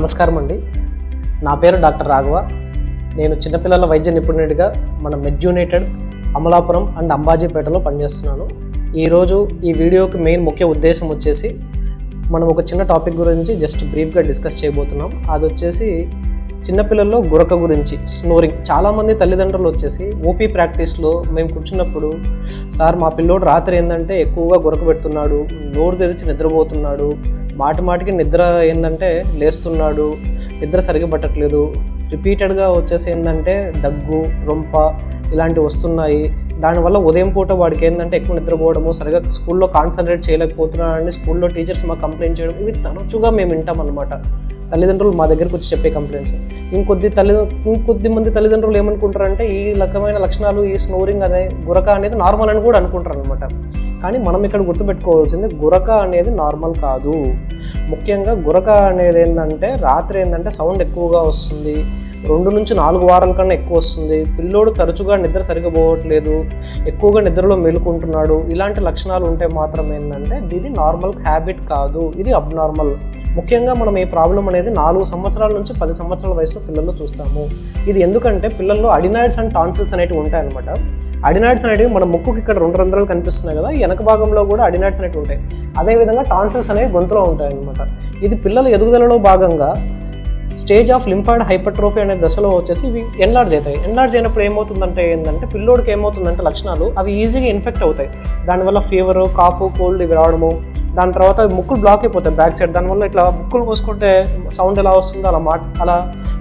నమస్కారం అండి నా పేరు డాక్టర్ రాఘవ. నేను చిన్నపిల్లల వైద్య నిపుణుడిగా మన మెడ్యూనేటెడ్ అమలాపురం అండ్ అంబాజీపేటలో పనిచేస్తున్నాను. ఈరోజు ఈ వీడియోకి మెయిన్ ముఖ్య ఉద్దేశం వచ్చేసి మనం ఒక చిన్న టాపిక్ గురించి జస్ట్ బ్రీఫ్గా డిస్కస్ చేయబోతున్నాం. అది వచ్చేసి చిన్నపిల్లల్లో గురక గురించి స్నోరింగ్ చాలామంది తల్లిదండ్రులు వచ్చేసి ఓపీ ప్రాక్టీస్లో మేము కూర్చున్నప్పుడు సార్ మా పిల్లోడు రాత్రి ఏంటంటే ఎక్కువగా గురక పెడుతున్నాడు నోరు తెరిచి నిద్రపోతున్నాడు మాటి మాటికి నిద్ర ఏంటంటే లేస్తున్నాడు నిద్ర సరిగా పట్టట్లేదు రిపీటెడ్గా వచ్చేసి ఏంటంటే దగ్గు రొంప ఇలాంటివి వస్తున్నాయి దానివల్ల ఉదయం పూట వాడికి ఏంటంటే ఎక్కువ నిద్రపోవడము సరిగా స్కూల్లో కాన్సన్ట్రేట్ చేయలేకపోతున్నాడని స్కూల్లో టీచర్స్ మాకు కంప్లైంట్ చేయడం ఇవి తరచుగా మేము వింటాం అనమాట తల్లిదండ్రులు మా దగ్గరకు వచ్చి చెప్పే కంప్లైంట్స్ ఇంకొద్ది తల్లి ఇంకొద్ది మంది తల్లిదండ్రులు ఏమనుకుంటారంటే ఈ రకమైన లక్షణాలు ఈ స్నోరింగ్ అనే గురక అనేది నార్మల్ అని కూడా అనుకుంటారు అనమాట కానీ మనం ఇక్కడ గుర్తుపెట్టుకోవాల్సింది గురక అనేది నార్మల్ కాదు. ముఖ్యంగా గురక అనేది ఏంటంటే రాత్రి ఏంటంటే సౌండ్ ఎక్కువగా వస్తుంది. రెండు నుంచి నాలుగు వారాల కన్నా ఎక్కువ వస్తుంది. పిల్లోడు తరచుగా నిద్ర సరిగా పోవట్లేదు ఎక్కువగా నిద్రలో మేలుకుంటున్నాడు. ఇలాంటి లక్షణాలు ఉంటే మాత్రం ఏంటంటే ఇది నార్మల్ హ్యాబిట్ కాదు. ఇది అబ్నార్మల్ ముఖ్యంగా మనం ఈ ప్రాబ్లం అనేది నాలుగు సంవత్సరాల నుంచి పది సంవత్సరాల వయసులో పిల్లల్లో చూస్తాము. ఇది ఎందుకంటే పిల్లల్లో అడినాయిడ్స్ అండ్ టాన్సిల్స్ అనేవి ఉంటాయన్నమాట. అడినాయిడ్స్ అనేటివి మన ముక్కుకి ఇక్కడ రెండు రంధ్రాలు కనిపిస్తున్నాయి కదా వెనక భాగంలో కూడా అడినాయిడ్స్ అనేవి ఉంటాయి. అదేవిధంగా టాన్సిల్స్ అనేవి గొంతులో ఉంటాయి ఇది పిల్లల ఎదుగుదలలో భాగంగా స్టేజ్ ఆఫ్ లింఫాయిడ్ హైపర్ట్రోఫీ అనే దశలో వచ్చేసి ఇవి ఎన్లార్జ్ అవుతాయి. ఎన్లార్జ్ అయినప్పుడు ఏమవుతుందంటే ఏంటంటే పిల్లోడికి ఏమవుతుందంటే లక్షణాలు అవి ఈజీగా ఇన్ఫెక్ట్ అవుతాయి. దానివల్ల ఫీవరు కాఫ్ కోల్డ్ ఇవి రావడము దాని తర్వాత ముక్కులు బ్లాక్ అయిపోతాయి బ్యాక్ సైడ్ దానివల్ల ఇట్లా ముక్కులు పోసుకుంటే సౌండ్ ఎలా వస్తుందో అలా మాట అలా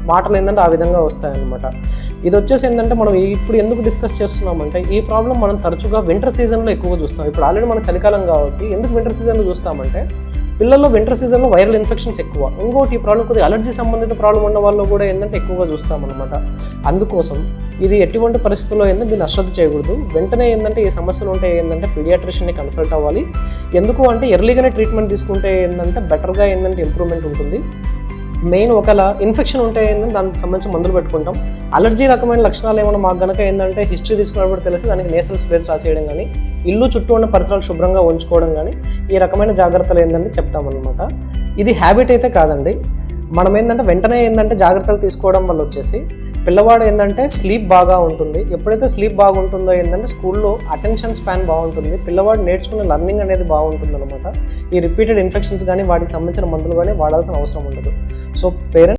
మాటలు ఏంటంటే ఆ విధంగా వస్తాయి అనమాట ఇది వచ్చేసి ఏంటంటే మనం ఇప్పుడు ఎందుకు డిస్కస్ చేస్తున్నామంటే ఈ ప్రాబ్లం మనం తరచుగా వింటర్ సీజన్లో ఎక్కువగా చూస్తాం. ఇప్పుడు ఆల్రెడీ మన చలికాలం కాబట్టి ఎందుకు వింటర్ సీజన్లో చూస్తామంటే పిల్లల్లో వింటర్ సీజన్లో వైరల్ ఇన్ఫెక్షన్స్ ఎక్కువ. ఇంకోటి ఈ ప్రాబ్లం కొద్దిగా అలర్జీ సంబంధిత ప్రాబ్లం ఉన్న వాళ్ళు కూడా ఏంటంటే ఎక్కువగా చూస్తామన్నమాట. అందుకోసం ఇది ఎటువంటి పరిస్థితుల్లో ఏంటంటే దీన్ని అశ్రద్ధ చేయకూడదు. వెంటనే ఏంటంటే ఈ సమస్యలు ఉంటే ఏంటంటే పీడియాట్రిషియన్ని కన్సల్ట్ అవ్వాలి. ఎందుకు అంటే ఎర్లీగానే ట్రీట్మెంట్ తీసుకుంటే ఏంటంటే బెటర్గా ఏంటంటే ఇంప్రూవ్మెంట్ ఉంటుంది. మెయిన్ ఒకవేళ ఇన్ఫెక్షన్ ఉంటే ఏంటంటే దానికి సంబంధించి మందులు పెట్టుకుంటాం. అలర్జీ రకమైన లక్షణాలు ఏమైనా మాకు గనక ఏంటంటే హిస్టరీ తీసుకున్నప్పుడు తెలిసి దానికి నేసల్ స్ప్రేస్ రాసేయడం కానీ ఇల్లు చుట్టూ ఉన్న పరిసరాలు శుభ్రంగా ఉంచుకోవడం కానీ ఈ రకమైన జాగ్రత్తలు ఏంటంటే చెప్తామన్నమాట. ఇది హ్యాబిట్ అయితే కాదండి. మనం ఏంటంటే వెంటనే ఏంటంటే జాగ్రత్తలు తీసుకోవడం వల్ల వచ్చేసి పిల్లవాడు ఏంటంటే స్లీప్ బాగా ఉంటుంది. ఎప్పుడైతే స్లీప్ బాగుంటుందో ఏంటంటే స్కూల్లో అటెన్షన్ స్పాన్ బాగుంటుంది. పిల్లవాడు నేర్చుకునే లర్నింగ్ అనేది బాగుంటుంది అనమాట ఈ రిపీటెడ్ ఇన్ఫెక్షన్స్ కానీ వాటికి సంబంధించిన మందులు కానీ వాడాల్సిన అవసరం ఉండదు. So parents